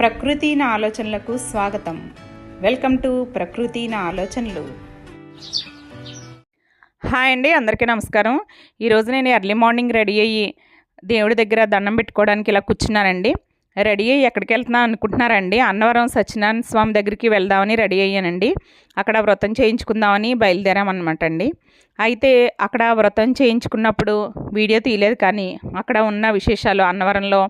ప్రకృతి నా ఆలోచనలకు స్వాగతం. వెల్కమ్ టు ప్రకృతి నా ఆలోచనలు. హాయ్ అండి అందరికీ నమస్కారం. ఈరోజు నేను ఎర్లీ మార్నింగ్ రెడీ అయ్యి దేవుడి దగ్గర దండం పెట్టుకోవడానికి ఇలా కూర్చున్నానండి. రెడీ అయ్యి ఎక్కడికి వెళ్తున్నా అనుకుంటున్నారండి? అన్నవరం సత్యనారాయణ స్వామి దగ్గరికి వెళ్దామని రెడీ అయ్యానండి. అక్కడ వ్రతం చేయించుకుందామని బయలుదేరామన్నమాట అండి అయితే అక్కడ వ్రతం చేయించుకున్నప్పుడు వీడియో తీయలేదు కానీ అక్కడ ఉన్న విశేషాలు అన్నవరంలో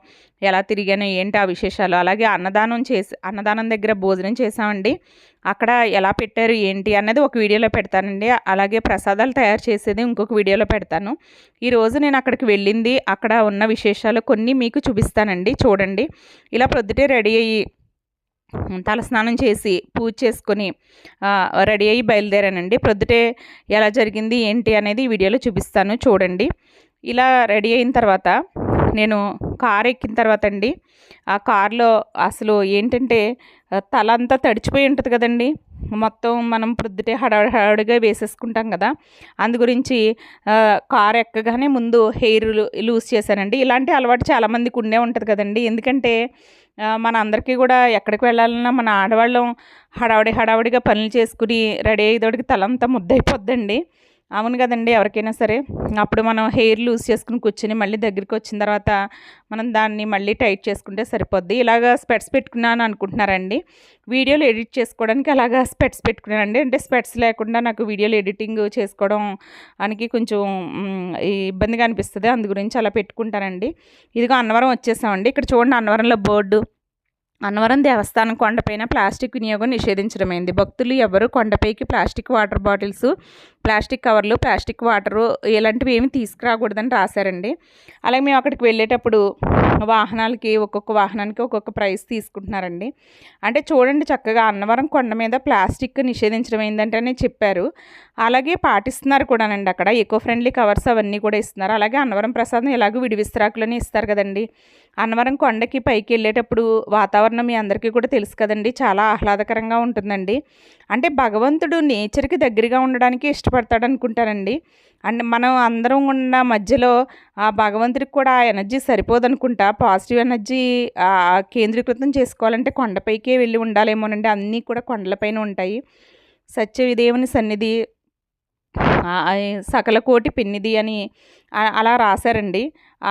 ఎలా తిరిగాను ఏంటి ఆ విశేషాలు అలాగే అన్నదానం చేసి అన్నదానం దగ్గర భోజనం చేసామండి అక్కడ ఎలా పెట్టారు ఏంటి అన్నది ఒక వీడియోలో పెడతానండి. అలాగే ప్రసాదాలు తయారు చేసేది ఇంకొక వీడియోలో పెడతాను. ఈరోజు నేను అక్కడికి వెళ్ళింది అక్కడ ఉన్న విశేషాలు కొన్ని మీకు చూపిస్తానండి. చూడండి. ఇలా ప్రొద్దుటే రెడీ అయ్యి తలస్నానం చేసి పూజ చేసుకొని రెడీ అయ్యి బయలుదేరానండి. ప్రొద్దుటే ఎలా జరిగింది ఏంటి అనేది వీడియోలో చూపిస్తాను చూడండి. ఇలా రెడీ అయిన తర్వాత నేను కార్ ఎక్కిన తర్వాత అండి ఆ కార్లో అసలు ఏంటంటే తల అంతా తడిచిపోయి ఉంటుంది కదండి. మొత్తం మనం ప్రొద్దుటే హడావిడి హడావిడిగా వేసేసుకుంటాం కదా. అందు గురించి కార్ ఎక్కగానే ముందు హెయిర్ లూజ్ చేశానండి. ఇలాంటి అలవాటు చాలామందికి ఉండే ఉంటుంది కదండి. ఎందుకంటే మన అందరికీ కూడా ఎక్కడికి వెళ్ళాలన్నా మన ఆడవాళ్ళం హడావిడి హడావిడిగా పనులు చేసుకుని రెడీ అయ్యేదోడికి తలంతా ముద్దైపోద్దండి అవును కదండి ఎవరికైనా సరే. అప్పుడు మనం హెయిర్ లూజ్ చేసుకుని కూర్చొని మళ్ళీ దగ్గరికి వచ్చిన తర్వాత మనం దాన్ని మళ్ళీ టైట్ చేసుకుంటే సరిపోద్ది. ఇలాగ స్పెట్స్ పెట్టుకున్నాను అనుకుంటున్నారండి. వీడియోలు ఎడిట్ చేసుకోవడానికి అలాగా స్పెట్స్ పెట్టుకున్నానండి. అంటే స్పెట్స్ లేకుండా నాకు వీడియోలు ఎడిటింగ్ చేసుకోవడం అనికి కొంచెం ఇబ్బందిగా అనిపిస్తుంది. అందు గురించి అలా పెట్టుకుంటానండి. ఇదిగో అన్నవరం వచ్చేసామండి. ఇక్కడ చూడండి అన్నవరంలో బోర్డు. అన్నవరం దేవస్థానం కొండపైన ప్లాస్టిక్ వినియోగం నిషేధించడమైంది. భక్తులు ఎవరు కొండపైకి ప్లాస్టిక్ వాటర్ బాటిల్స్ ప్లాస్టిక్ కవర్లు ప్లాస్టిక్ వాటరు ఇలాంటివి ఏమి తీసుకురాకూడదని రాశారండి. అలాగే మేము అక్కడికి వెళ్ళేటప్పుడు వాహనాలకి ఒక్కొక్క వాహనానికి ఒక్కొక్క ప్రైస్ తీసుకుంటున్నారండి. అంటే చూడండి చక్కగా అన్నవరం కొండ మీద ప్లాస్టిక్ నిషేధించడం ఏంటంటే చెప్పారు. అలాగే పాటిస్తున్నారు కూడానండి అక్కడ. ఎకో ఫ్రెండ్లీ కవర్స్ అవన్నీ కూడా ఇస్తున్నారు. అలాగే అన్నవరం ప్రసాదం ఎలాగో విడివిస్తరాకులని ఇస్తారు కదండి. అన్నవరం కొండకి పైకి వెళ్ళేటప్పుడు వాతావరణం మీ అందరికీ కూడా తెలుసు కదండి. చాలా ఆహ్లాదకరంగా ఉంటుందండి. అంటే భగవంతుడు నేచర్కి దగ్గరగా ఉండడానికి ఇష్టం కష్టపడతాడు అనుకుంటానండి అండ్ మనం అందరం ఉన్న మధ్యలో ఆ భగవంతుడికి కూడా ఆ ఎనర్జీ సరిపోదనుకుంటా. పాజిటివ్ ఎనర్జీ కేంద్రీకృతం చేసుకోవాలంటే కొండపైకే వెళ్ళి ఉండాలేమోనండి. అన్నీ కూడా కొండలపైన ఉంటాయి. సత్యవిదేవుని సన్నిధి సకల కోటి పిన్నిది అని అలా రాశారండి.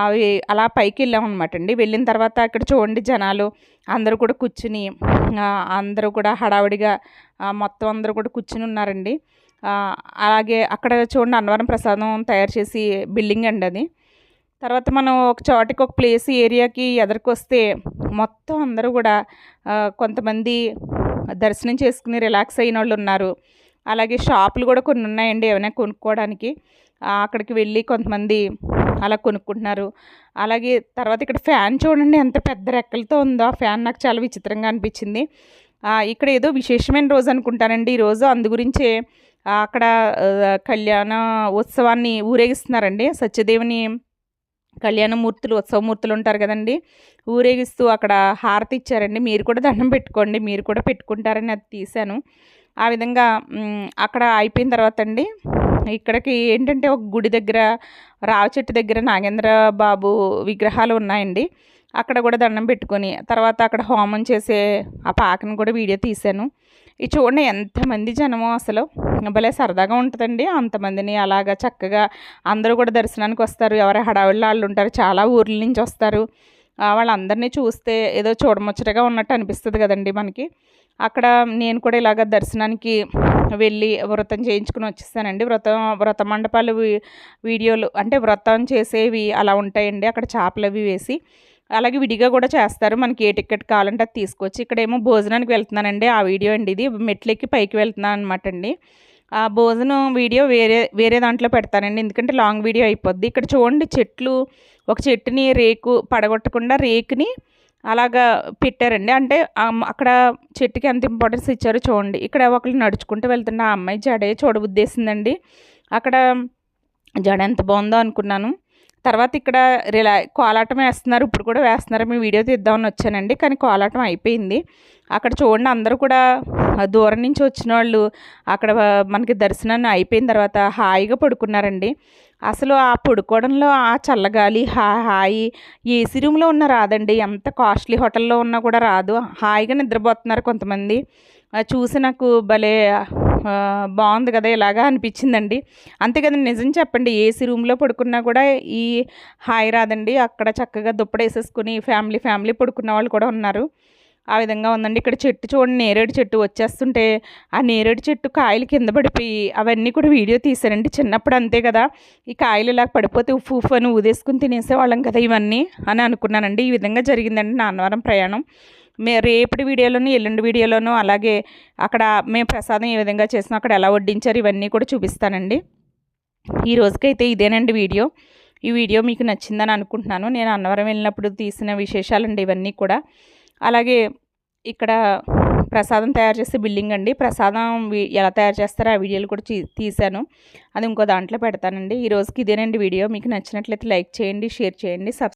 అవి అలా పైకి వెళ్ళామన్నమాట అండి వెళ్ళిన తర్వాత అక్కడ చూడండి జనాలు అందరూ కూడా కూర్చుని అందరూ కూడా హడావిడిగా మొత్తం అందరూ కూడా కూర్చుని ఉన్నారండి. అలాగే అక్కడ చూడండి అన్నవరం ప్రసాదం తయారు చేసి బిల్డింగ్ అండి అది. తర్వాత మనం ఒక చోటికి ఒక ప్లేస్ ఏరియాకి ఎదరికొస్తే మొత్తం అందరూ కూడా కొంతమంది దర్శనం చేసుకుని రిలాక్స్ అయిన వాళ్ళు ఉన్నారు. అలాగే షాపులు కూడా కొన్ని ఉన్నాయండి ఏమైనా కొనుక్కోవడానికి. అక్కడికి వెళ్ళి కొంతమంది అలా కొనుక్కుంటున్నారు. అలాగే తర్వాత ఇక్కడ ఫ్యాన్ చూడండి ఎంత పెద్ద రెక్కలతో ఉందో ఆ ఫ్యాన్ నాకు చాలా విచిత్రంగా అనిపించింది. ఇక్కడ ఏదో విశేషమైన రోజు అనుకుంటానండి. ఈరోజు అందు గురించే అక్కడ కళ్యాణ ఉత్సవాన్ని ఊరేగిస్తున్నారండి. సత్యదేవుని కళ్యాణమూర్తులు ఉత్సవమూర్తులు ఉంటారు కదండి. ఊరేగిస్తూ అక్కడ హారతి ఇచ్చారండి. మీరు కూడా దండం పెట్టుకోండి మీరు కూడా పెట్టుకుంటారని అది తీశాను. ఆ విధంగా అక్కడ అయిపోయిన తర్వాత అండి ఇక్కడికి ఏంటంటే ఒక గుడి దగ్గర రావి చెట్టు దగ్గర నాగేంద్ర బాబు విగ్రహాలు ఉన్నాయండి. అక్కడ కూడా దండం పెట్టుకొని తర్వాత అక్కడ హోమం చేసే ఆ పాకను కూడా వీడియో తీశాను. ఇది చూడండి ఎంతమంది జనమో అసలు. భలే సరదాగా ఉంటుందండి. అంతమందిని అలాగా చక్కగా అందరూ కూడా దర్శనానికి వస్తారు. ఎవరి హడావిళ్ళు వాళ్ళు ఉంటారు. చాలా ఊర్ల నుంచి వస్తారు. వాళ్ళందరినీ చూస్తే ఏదో చూడముచ్చటగా ఉన్నట్టు అనిపిస్తుంది కదండి మనకి. అక్కడ నేను కూడా ఇలాగ దర్శనానికి వెళ్ళి వ్రతం చేయించుకుని వచ్చేసానండి. వ్రతం వ్రత మండపాలు వీడియోలు అంటే వ్రతం చేసేవి అలా ఉంటాయండి. అక్కడ చేపలు అవి వేసి. అలాగే విడిగా కూడా చేస్తారు. మనకి ఏ టికెట్ కావాలంటే అది తీసుకొచ్చి ఇక్కడేమో భోజనానికి వెళ్తున్నానండి. ఆ వీడియో అండి ఇది. మెట్లెక్కి పైకి వెళ్తున్నాను అనమాట అండి. ఆ భోజనం వీడియో వేరే వేరే దాంట్లో పెడతానండి. ఎందుకంటే లాంగ్ వీడియో అయిపోద్ది. ఇక్కడ చూడండి చెట్లు ఒక చెట్టుని రేకు పడగొట్టకుండా రేకుని అలాగా పెట్టారండి. అంటే అక్కడ చెట్టుకి ఎంత ఇంపార్టెన్స్ ఇచ్చారో చూడండి. ఇక్కడ ఒకళ్ళు నడుచుకుంటూ వెళ్తున్న ఆ అమ్మాయి జడే చూడబుద్దేసిందండి అక్కడ జడ ఎంత బాగుందో అనుకున్నాను. తర్వాత ఇక్కడ రిలా కోలాటం వేస్తున్నారు. ఇప్పుడు కూడా వేస్తున్నారు. మీ వీడియో తీద్దామని వచ్చానండి. కానీ కోలాటం అయిపోయింది. అక్కడ చూడండి అందరూ కూడా దూరం నుంచి వచ్చిన వాళ్ళు. అక్కడ మనకి దర్శనాన్ని అయిపోయిన తర్వాత హాయిగా పడుకున్నారండి. అసలు ఆ పడుకోవడంలో ఆ చల్లగాలి హా హాయి ఏసీ రూమ్లో ఉన్న రాదండి. ఎంత కాస్ట్లీ హోటల్లో ఉన్నా కూడా రాదు. హాయిగా నిద్రపోతున్నారు కొంతమంది. అది చూసి నాకు భలే బాగుంది కదా ఇలాగా అనిపించిందండి. అంతే కదండి నిజం చెప్పండి ఏసీ రూమ్లో పడుకున్నా కూడా ఈ హాయి రాదండి అక్కడ చక్కగా దుప్పడేసేసుకుని ఫ్యామిలీ ఫ్యామిలీ పడుకున్న వాళ్ళు కూడా ఉన్నారు. ఆ విధంగా ఉందండి. ఇక్కడ చెట్టు చూడండి నేరేడు చెట్టు వచ్చేస్తుంటే ఆ నేరేడు చెట్టు కాయలు కింద పడిపోయి అవన్నీ కూడా వీడియో తీశానండి చిన్నప్పుడు అంతే కదా ఈ కాయలు ఇలా పడిపోతే ఉఫ్ ఉఫ్ అని ఊదేసుకుని తినేసేవాళ్ళం కదా ఇవన్నీ అని అనుకున్నానండి. ఈ విధంగా జరిగిందండి నాన్నవరం ప్రయాణం. మే రేపటి వీడియోలోను ఎల్లుండి వీడియోలోను అలాగే అక్కడ మేము ప్రసాదం ఏ విధంగా చేసినా అక్కడ ఎలా వడ్డించారు ఇవన్నీ కూడా చూపిస్తానండి. ఈ రోజుకైతే ఇదేనండి వీడియో. ఈ వీడియో మీకు నచ్చిందని అనుకుంటున్నాను. నేను అన్నవరం వెళ్ళినప్పుడు తీసిన విశేషాలండి ఇవన్నీ కూడా. అలాగే ఇక్కడ ప్రసాదం తయారు చేసే బిల్డింగ్ అండి. ప్రసాదం ఎలా తయారు చేస్తారో ఆ వీడియోలు కూడా తీ- తీశాను. అది ఇంకో దాంట్లో పెడతానండి. ఈ రోజుకి ఇదేనండి వీడియో. మీకు నచ్చినట్లయితే లైక్ చేయండి షేర్ చేయండి